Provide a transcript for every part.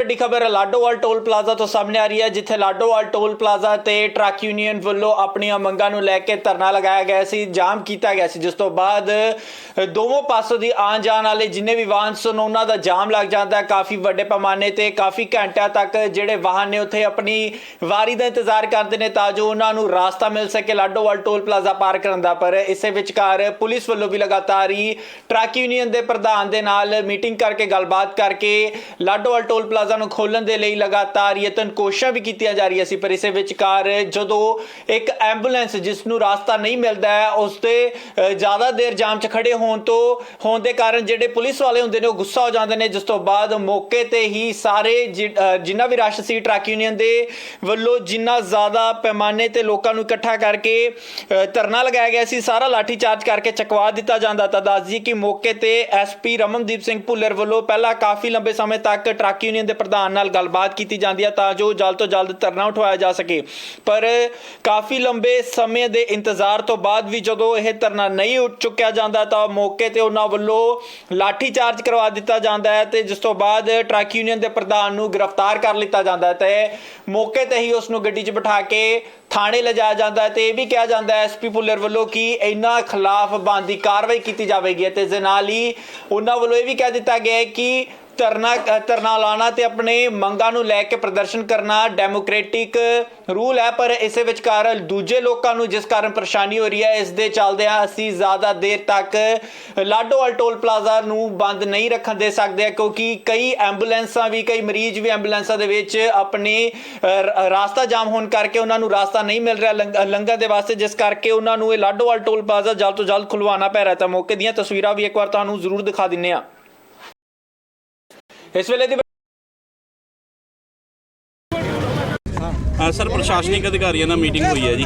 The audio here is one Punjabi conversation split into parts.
ਵੱਡੀ ਖਬਰ ਲਾਡੋਵਾਲ ਟੋਲ ਪਲਾਜ਼ਾ ਤੋਂ ਸਾਹਮਣੇ ਆ ਰਹੀ ਹੈ ਜਿੱਥੇ ਲਾਡੋਵਾਲ ਟੋਲ ਪਲਾਜ਼ਾ ਤੇ ਟਰੱਕ ਯੂਨੀਅਨ ਵੱਲੋਂ ਆਪਣੀਆਂ ਮੰਗਾਂ ਨੂੰ ਲੈ ਕੇ ਧਰਨਾ ਲਗਾਇਆ ਗਿਆ ਸੀ ਜਾਮ ਕੀਤਾ ਗਿਆ ਸੀ ਜਿਸ ਤੋਂ ਬਾਅਦ ਅ, ਦੋਵੇਂ ਪਾਸੋਂ ਦੀ ਆਉਣ ਜਾਣ ਵਾਲੇ ਜਿੰਨੇ ਵੀ ਵਾਹਨ ਸਨ ਉਹਨਾਂ ਦਾ ਜਾਮ ਲੱਗ ਜਾਂਦਾ ਹੈ ਕਾਫੀ ਵੱਡੇ ਪੈਮਾਨੇ ਤੇ ਕਾਫੀ ਘੰਟਿਆਂ ਤੱਕ ਜਿਹੜੇ ਵਾਹਨ ਨੇ ਉੱਥੇ ਆਪਣੀ ਵਾਰੀ ਦਾ ਇੰਤਜ਼ਾਰ ਕਰਦੇ ਨੇ ਤਾਂ ਜੋ ਉਹਨਾਂ ਨੂੰ ਰਾਸਤਾ ਮਿਲ ਸਕੇ ਲਾਡੋਵਾਲ ਟੋਲ ਪਲਾਜ਼ਾ ਪਾਰ ਕਰਨ ਦਾ ਪਰ ਇਸੇ ਵਿਚਕਾਰ ਪੁਲਿਸ ਵੱਲੋਂ ਵੀ ਲਗਾਤਾਰ ਹੀ ਟਰੱਕ ਯੂਨੀਅਨ ਦੇ ਪ੍ਰਧਾਨ ਦੇ ਨਾਲ ਮੀਟਿੰਗ ਕਰਕੇ ਗੱਲਬਾਤ ਕਰਕੇ ਲਾਡੋਵਾਲ ਟੋਲ ਪਲਾਜ਼ਾ ਨੂੰ ਖੋਲਣ ਦੇ ਲਈ ਲਗਾਤਾਰ ਯਤਨ ਕੋਸ਼ਿਸ਼ਾਂ ਵੀ ਕੀਤੀਆਂ ਜਾ ਰਹੀਆਂ ਸੀ, ਪਰ ਇਸੇ ਵਿਚਕਾਰ ਜਦੋਂ ਇੱਕ ਐਂਬੂਲੈਂਸ ਜਿਸ ਨੂੰ ਰਾਸਤਾ ਨਹੀਂ ਮਿਲਦਾ ਹੈ, ਉਸ ਤੇ ਜ਼ਿਆਦਾ ਦੇਰ ਜਾਮ 'ਚ ਖੜੇ ਹੋਣ ਤੋਂ, ਹੋਣ ਦੇ ਕਾਰਨ ਜਿਹੜੇ ਪੁਲਿਸ ਵਾਲੇ ਹੁੰਦੇ ਨੇ, ਉਹ ਗੁੱਸਾ ਹੋ ਜਾਂਦੇ ਨੇ। ਜਿਸ ਤੋਂ ਬਾਅਦ ਮੌਕੇ ਤੇ ਹੀ ਸਾਰੇ ਜਿੰਨਾ ਵੀ ਰਸ਼ ਸੀ, ਟਰੱਕ ਯੂਨੀਅਨ ਦੇ ਵੱਲੋਂ ਜਿੰਨਾ ਜ਼ਿਆਦਾ ਪੈਮਾਨੇ ਤੇ ਲੋਕਾਂ ਨੂੰ ਇਕੱਠਾ ਕਰਕੇ ਧਰਨਾ ਲਗਾਇਆ ਗਿਆ ਸੀ, ਸਾਰਾ ਲਾਠੀ ਚਾਰਜ ਕਰਕੇ ਚਕਵਾ ਦਿੱਤਾ ਜਾਂਦਾ ਤਾਂ ਦੱਸ ਦਈਏ ਕਿ ਮੌਕੇ ਤੇ ਐਸਪੀ ਰਮਨਦੀਪ ਸਿੰਘ ਭੁੱਲਰ ਵੱਲੋਂ ਪਹਿਲਾਂ ਕਾਫੀ ਲੰਬੇ ਸਮੇਂ ਤੱਕ ਟਰੱਕ ਯੂਨੀਅਨ ਦੇ ਪ੍ਰਧਾਨ ਨਾਲ ਗੱਲਬਾਤ ਕੀਤੀ ਜਾਂਦੀ ਹੈ ਤਾਂ ਜੋ ਜਲਦ ਤੋਂ ਜਲਦ ਧਰਨਾ ਉਠਵਾਇਆ ਜਾ ਸਕੇ। ਪਰ ਕਾਫੀ ਲੰਬੇ ਸਮੇਂ ਦੇ ਇੰਤਜ਼ਾਰ ਤੋਂ ਬਾਅਦ ਵੀ ਜਦੋਂ ਇਹ ਧਰਨਾ ਨਹੀਂ ਉੱਠ ਚੁੱਕਿਆ ਜਾਂਦਾ ਤਾਂ ਮੌਕੇ ਤੇ ਉਹਨਾਂ ਵੱਲੋਂ ਲਾਠੀ ਚਾਰਜ ਕਰਵਾ ਦਿੱਤਾ ਜਾਂਦਾ ਹੈ ਤੇ ਜਿਸ ਤੋਂ ਬਾਅਦ ਟਰੱਕ ਯੂਨੀਅਨ ਦੇ ਪ੍ਰਧਾਨ ਨੂੰ ਗ੍ਰਿਫਤਾਰ ਕਰ ਲਿੱਤਾ ਜਾਂਦਾ ਹੈ ਤੇ ਮੌਕੇ ਤੇ ਹੀ ਉਸ ਨੂੰ ਗੱਡੀ 'ਚ ਬਿਠਾ ਕੇ ਥਾਣੇ ਲਿਜਾਇਆ ਜਾਂਦਾ ਹੈ ਤੇ ਇਹ ਵੀ ਕਿਹਾ ਜਾਂਦਾ ਹੈ ਐਸਪੀ ਪੁੱਲਰ ਵੱਲੋਂ ਕਿ ਇਹਨਾਂ ਖਿਲਾਫ ਬਣਦੀ ਕਾਰਵਾਈ ਕੀਤੀ ਜਾਵੇਗੀ ਤੇ ਇਸ ਦੇ ਨਾਲ ਹੀ ਉਹਨਾਂ ਵੱਲੋਂ ਇਹ ਵੀ ਕਹਿ ਦਿੱਤਾ ਗਿਆ ਹੈ ਕਿ ਧਰਨਾ ਧਰਨਾ ਲਾਣਾ ਤੇ ਆਪਣੇ ਮੰਗਾਂ ਨੂੰ ਲੈ ਕੇ ਪ੍ਰਦਰਸ਼ਨ ਕਰਨਾ ਡੈਮੋਕ੍ਰੈਟਿਕ ਰੂਲ ਹੈ, ਪਰ ਇਸੇ ਵਿਚਕਾਰ ਦੂਜੇ ਲੋਕਾਂ ਨੂੰ ਜਿਸ ਕਾਰਨ ਪਰੇਸ਼ਾਨੀ ਹੋ ਰਹੀ ਹੈ, ਇਸ ਦੇ ਚੱਲਦਿਆਂ ਅਸੀਂ ਜ਼ਿਆਦਾ ਦੇਰ ਤੱਕ ਲਾਡੋਵਾਲ ਟੋਲ ਪਲਾਜ਼ਾ ਨੂੰ ਬੰਦ ਨਹੀਂ ਰੱਖਣ ਦੇ ਸਕਦੇ ਕਿਉਂਕਿ ਕਈ ਐਂਬੂਲੈਂਸਾਂ ਵੀ, ਕਈ ਮਰੀਜ਼ ਵੀ ਐਂਬੂਲੈਂਸਾਂ ਦੇ ਵਿੱਚ ਆਪਣੇ ਰਾਸਤਾ ਜਾਮ ਹੋਣ ਕਰਕੇ ਉਹਨਾਂ ਨੂੰ ਰਾਸਤਾ ਨਹੀਂ ਮਿਲ ਰਿਹਾ ਲੰਗ- ਲੰਘਣ ਦੇ ਵਾਸਤੇ, ਜਿਸ ਕਰਕੇ ਉਹਨਾਂ ਨੂੰ ਇਹ ਲਾਡੋਵਾਲ ਟੋਲ ਪਲਾਜ਼ਾ ਜਲਦ ਤੋਂ ਜਲਦ ਖੁਲਵਾਉਣਾ ਪੈ ਰਿਹਾ ਤਾਂ ਮੌਕੇ ਦੀਆਂ ਤਸਵੀਰਾਂ ਵੀ ਇੱਕ ਵਾਰ ਤੁਹਾਨੂੰ ਜ਼ਰੂਰ ਦਿਖਾ ਦਿੰਨੇ ਆ ਇਸ ਵੇਲੇ ਦੀ ਹਾਂ ਸਰ ਪ੍ਰਸ਼ਾਸਨਿਕ ਅਧਿਕਾਰੀਆਂ ਨਾਲ ਮੀਟਿੰਗ ਹੋਈ ਹੈ ਜੀ।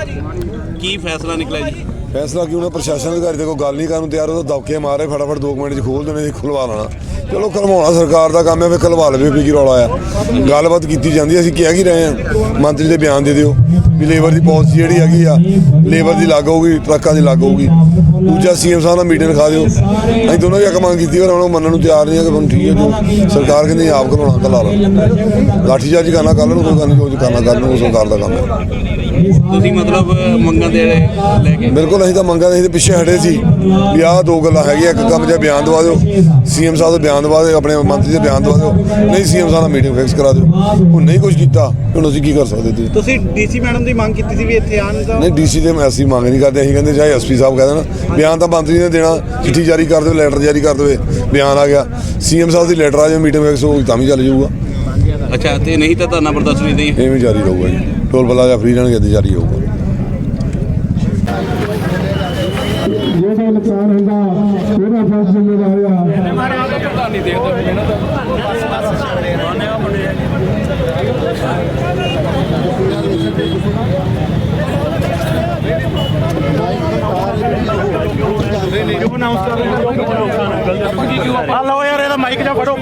ਕੀ ਫੈਸਲਾ ਨਿਕਲਿਆ ਜੀ? ਫੈਸਲਾ ਕਿਉਂ ਨਾ ਪ੍ਰਸ਼ਾਸਨ ਅਧਿਕਾਰੀ ਤੇ ਕੋਈ ਗੱਲ ਨਹੀਂ ਕਰਨ ਨੂੰ ਤਿਆਰ ਉਹ ਤਾਂ ਦਬਕੇ ਮਾਰੇ ਫਟਾਫਟ 2 ਮਿੰਟ 'ਚ ਖੋਲ ਦੇਣੇ ਸੀ ਖੁਲਵਾ ਲੈਣਾ। ਚਲੋ ਖਲਵਾਉਣਾ ਸਰਕਾਰ ਦਾ ਕੰਮ ਹੈ ਵੀ ਖਲਵਾ ਲਵੇ ਵੀ ਕੀ ਰੌਲਾ ਆ। ਗੱਲਬਾਤ ਕੀਤੀ ਜਾਂਦੀ ਅਸੀਂ ਕਹਿ ਕੀ ਰਹੇ ਹਾਂ। ਮੰਤਰੀ ਦੇ ਬਿਆਨ ਦੇ ਦਿਓ। ਵੀ ਲੇਬਰ ਦੀ ਪਾਲਿਸੀ ਜਿਹੜੀ ਹੈਗੀ ਆ ਲੇਬਰ ਦੀ ਲੱਗ ਹੋਊਗੀ ਟਰੱਕਾਂ ਦੀ ਲੱਗ ਹੋਊਗੀ। ਦੂਜਾ ਸੀਐਮ ਸਾਹਿਬ ਨਾਲ ਮੀਟਿੰਗ ਰਖਾ ਦਿਓ। ਅਸੀਂ ਦੋਨੋਂ ਹੀ ਇੱਕ ਮੰਗ ਕੀਤੀ ਪਰ ਹੁਣ ਉਹ ਮੰਨਣ ਨੂੰ ਤਿਆਰ ਨਹੀਂ ਹੈ ਕਿ ਹੁਣ ਠੀਕ ਹੈ ਜੋ ਸਰਕਾਰ ਕਹਿੰਦੀ ਆਪ ਖਲਵਾਉਣਾ ਤਾਂ ਲਾ ਲਓ। ਲਾਠੀ ਚਾਰਜ ਕਰਨਾ ਕੱਲ ਨੂੰ ਕੋਈ ਗੱਲ ਨਹੀਂ ਜੋ ਕਰਨਾ ਕੱਲ ਨੂੰ ਸਰਕਾਰ ਦਾ ਕੰਮ ਹੈ। ਤੁਸੀਂ ਮਤਲਬ ਮੰਗਾਂ ਦੇ ਲੈ ਕੇ ਬਿਲਕੁਲ ਅਸੀਂ ਤਾਂ ਮੰਗਾਂ ਦੇ ਪਿੱਛੇ ਹਟੇ ਸੀ। ਵੀ ਆਹ ਦੋ ਗੱਲਾਂ ਹੈਗੀਆਂ ਇੱਕ ਕੰਮ ਜਿਹਾ ਬਿਆਨ ਦਵਾ ਦਿਓ। ਸੀਐਮ ਸਾਹਿਬ ਦਾ ਬਿਆਨ ਦਵਾ ਦਿਓ ਆਪਣੇ ਮੰਤਰੀ ਦੇ ਬਿਆਨ ਦਵਾ ਦਿਓ। ਨਹੀਂ ਸੀਐਮ ਸਾਹਿਬ ਨਾਲ ਮੀਟਿੰਗ ਫਿਕਸ ਕਰਾ ਦਿਓ। ਉਹ ਨਹੀਂ ਕੁਝ ਕੀਤਾ ਹੁਣ ਅਸੀਂ ਕੀ ਕਰ ਸਕਦੇ ਤੁਸੀਂ ਡੀਸੀ ਮੈਡਮ ਦੀ ਮੰਗ ਕੀਤੀ ਸੀ ਵੀ ਇੱਥੇ ਆਣ ਦਾ? ਨਹੀਂ ਡੀਸੀ ਦੇ ਮੈਂ ਅਸੀਂ ਮੰਗ ਨਹੀਂ ਕਰਦੇ। ਅਸੀਂ ਕਹਿੰਦੇ ਚਾਹੇ ਐਸਪੀ ਸਾਹਿਬ ਕਹਿ ਦੇਣ। ਬਿਆਨ ਤਾਂ ਮੰਤਰੀ ਨੇ ਦੇਣਾ। ਚਿੱਠੀ ਜਾਰੀ ਕਰ ਦਿਓ ਲੈਟਰ ਜਾਰੀ ਕਰ ਦੇਵੇ। ਬਿਆਨ ਆ ਗਿਆ। ਸੀਐਮ ਸਾਹਿਬ ਦੀ ਲੈਟਰ ਆ ਜਾਵੇ ਮੀਟਿੰਗ ਫਿਕਸ ਹੋਊਗੀ ਤਾਂ ਵੀ ਚੱਲ ਜਾਊਗਾ। ਅੱਛਾ ਤੇ ਨਹੀਂ ਤਾਂ ਧਰਨਾ ਪ੍ਰਦਰਸ਼ਨ ਨਹੀਂ ਦੇ ਐਵੇਂ ਜਾਰੀ ਰਹੂਗਾ ਜੀ। ਟੋਲ ਪਲਾਜ਼ਾ ਜਾਂ ਫ੍ਰੀ ਰਹਿਣਗੇ ਤੇ ਜਾਰੀ ਰਹੂਗਾ। ਜਿਹੜਾ ਨੁਕਸਾਨ ਹੁੰਦਾ ਉਹਦਾ ਫਰਜ਼ ਜ਼ਿੰਮੇਵਾਰ ਆ। ਆ ਲਓ ਯਾਰ ਇਹਦਾ ਮਾਈਕ ਜਾ ਫੜੋ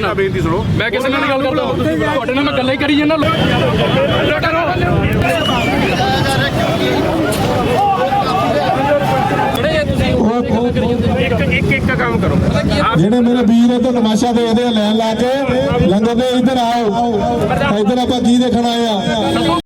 ਨਾ ਬੇਨਤੀ ਸੁਣੋ। ਮੈਂ ਕਿਸੇ ਨਾਲ ਨਹੀਂ ਗੱਲ ਕਰਦਾ। ਤੁਹਾਡੇ ਨਾਲ ਮੈਂ ਗੱਲਾਂ ਹੀ ਕਰੀ ਜਾਂਦਾ। ਇੱਕ ਇੱਕ ਇੱਕ ਕੰਮ ਕਰੋ। ਜਿਹੜੇ ਮੇਰੇ ਵੀਰ ਇੱਧਰ ਤਮਾਸ਼ਾ ਦੇਖਦੇ ਆ ਲੈਣ ਲਾ ਕੇ ਲੰਗਰ ਦੇ ਇੱਧਰ ਆਓ। ਇੱਧਰ ਆਪਾਂ ਕੀ ਦੇਖਣ ਆਏ ਆ?